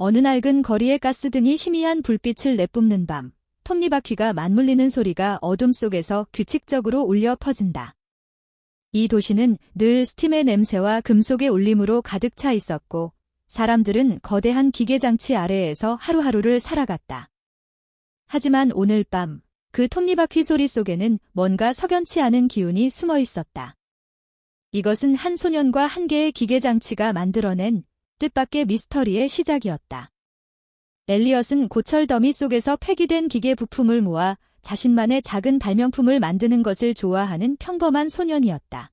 어느 낡은 거리의 가스등이 희미한 불빛을 내뿜는 밤, 톱니바퀴가 맞물리는 소리가 어둠 속에서 규칙적으로 울려 퍼진다. 이 도시는 늘 스팀의 냄새와 금속의 울림으로 가득 차 있었고, 사람들은 거대한 기계장치 아래에서 하루하루를 살아갔다. 하지만 오늘 밤, 그 톱니바퀴 소리 속에는 뭔가 석연치 않은 기운이 숨어 있었다. 이것은 한 소년과 한 개의 기계장치가 만들어낸 뜻밖의 미스터리의 시작이었다. 엘리엇은 고철 더미 속에서 폐기된 기계 부품을 모아 자신만의 작은 발명품을 만드는 것을 좋아하는 평범한 소년이었다.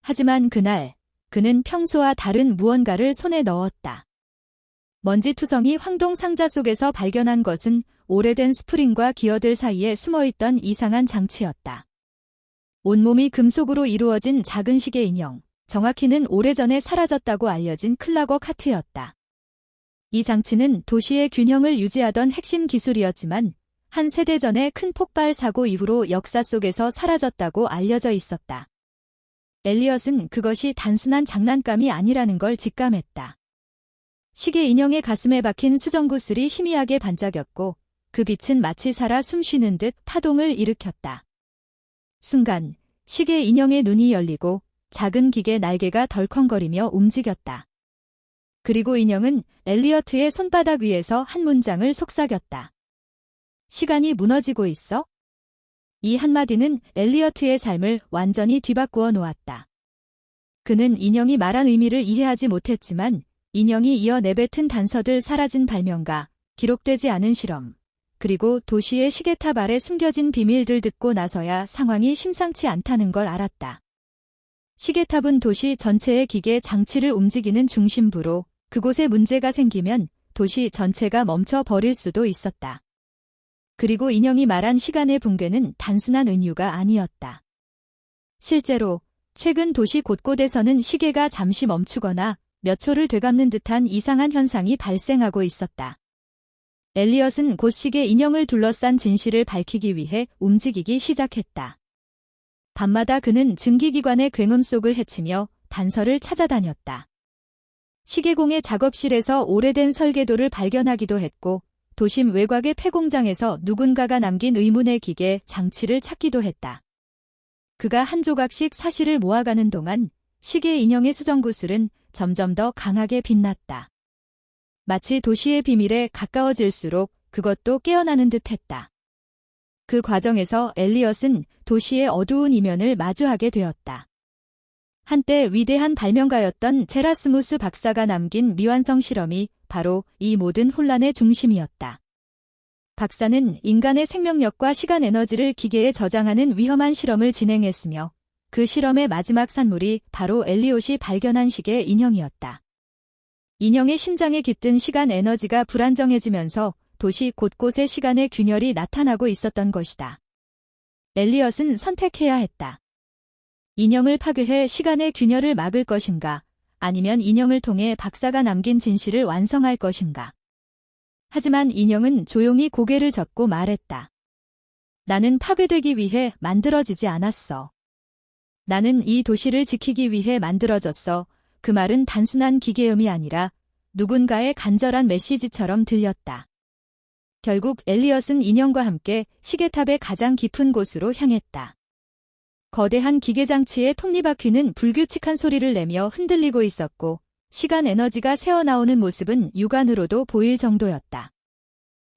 하지만 그날, 그는 평소와 다른 무언가를 손에 넣었다. 먼지 투성이 황동 상자 속에서 발견한 것은 오래된 스프링과 기어들 사이에 숨어있던 이상한 장치였다. 온몸이 금속으로 이루어진 작은 시계 인형, 정확히는 오래전에 사라졌다고 알려진 클라거 카트였다. 이 장치는 도시의 균형을 유지하던 핵심 기술이었지만 한 세대 전의 큰 폭발 사고 이후로 역사 속에서 사라졌다고 알려져 있었다. 엘리엇은 그것이 단순한 장난감이 아니라는 걸 직감했다. 시계 인형의 가슴에 박힌 수정구슬이 희미하게 반짝였고 그 빛은 마치 살아 숨쉬는 듯 파동을 일으켰다. 순간 시계 인형의 눈이 열리고 작은 기계 날개가 덜컹거리며 움직였다. 그리고 인형은 엘리어트의 손바닥 위에서 한 문장을 속삭였다. 시간이 무너지고 있어? 이 한마디는 엘리어트의 삶을 완전히 뒤바꾸어 놓았다. 그는 인형이 말한 의미를 이해하지 못했지만 인형이 이어 내뱉은 단서들 사라진 발명가, 기록되지 않은 실험, 그리고 도시의 시계탑 아래 숨겨진 비밀들 듣고 나서야 상황이 심상치 않다는 걸 알았다. 시계탑은 도시 전체의 기계 장치를 움직이는 중심부로 그곳에 문제가 생기면 도시 전체가 멈춰 버릴 수도 있었다. 그리고 인형이 말한 시간의 붕괴는 단순한 은유가 아니었다. 실제로 최근 도시 곳곳에서는 시계가 잠시 멈추거나 몇 초를 되감는 듯한 이상한 현상이 발생하고 있었다. 엘리엇은 곧 시계 인형을 둘러싼 진실을 밝히기 위해 움직이기 시작했다. 밤마다 그는 증기기관의 굉음 속을 헤치며 단서를 찾아다녔다. 시계공의 작업실에서 오래된 설계도를 발견하기도 했고 도심 외곽의 폐공장에서 누군가가 남긴 의문의 기계 장치를 찾기도 했다. 그가 한 조각씩 사실을 모아가는 동안 시계 인형의 수정구슬은 점점 더 강하게 빛났다. 마치 도시의 비밀에 가까워질수록 그것도 깨어나는 듯 했다. 그 과정에서 엘리엇은 도시의 어두운 이면을 마주하게 되었다. 한때 위대한 발명가였던 제라스무스 박사가 남긴 미완성 실험이 바로 이 모든 혼란의 중심이었다. 박사는 인간의 생명력과 시간 에너지를 기계에 저장하는 위험한 실험을 진행했으며 그 실험의 마지막 산물이 바로 엘리옷이 발견한 시계 인형이었다. 인형의 심장에 깃든 시간 에너지가 불안정해지면서 도시 곳곳에 시간의 균열이 나타나고 있었던 것이다. 엘리엇은 선택해야 했다. 인형을 파괴해 시간의 균열을 막을 것인가, 아니면 인형을 통해 박사가 남긴 진실을 완성할 것인가. 하지만 인형은 조용히 고개를 젓고 말했다. 나는 파괴되기 위해 만들어지지 않았어. 나는 이 도시를 지키기 위해 만들어졌어. 그 말은 단순한 기계음이 아니라 누군가의 간절한 메시지처럼 들렸다. 결국 엘리엇은 인형과 함께 시계탑의 가장 깊은 곳으로 향했다. 거대한 기계장치의 톱니바퀴는 불규칙한 소리를 내며 흔들리고 있었고 시간 에너지가 새어나오는 모습은 육안으로도 보일 정도였다.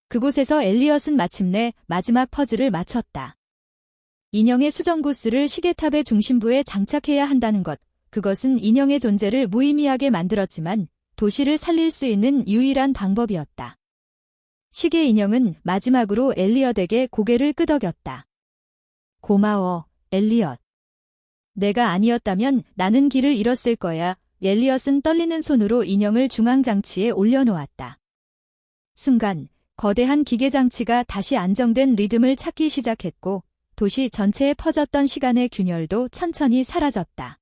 그곳에서 엘리엇은 마침내 마지막 퍼즐을 맞췄다. 인형의 수정구스를 시계탑의 중심부에 장착해야 한다는 것, 그것은 인형의 존재를 무의미하게 만들었지만 도시를 살릴 수 있는 유일한 방법이었다. 시계 인형은 마지막으로 엘리엇에게 고개를 끄덕였다. 고마워, 엘리엇. 내가 아니었다면 나는 길을 잃었을 거야. 엘리엇은 떨리는 손으로 인형을 중앙장치에 올려놓았다. 순간 거대한 기계장치가 다시 안정된 리듬을 찾기 시작했고 도시 전체에 퍼졌던 시간의 균열도 천천히 사라졌다.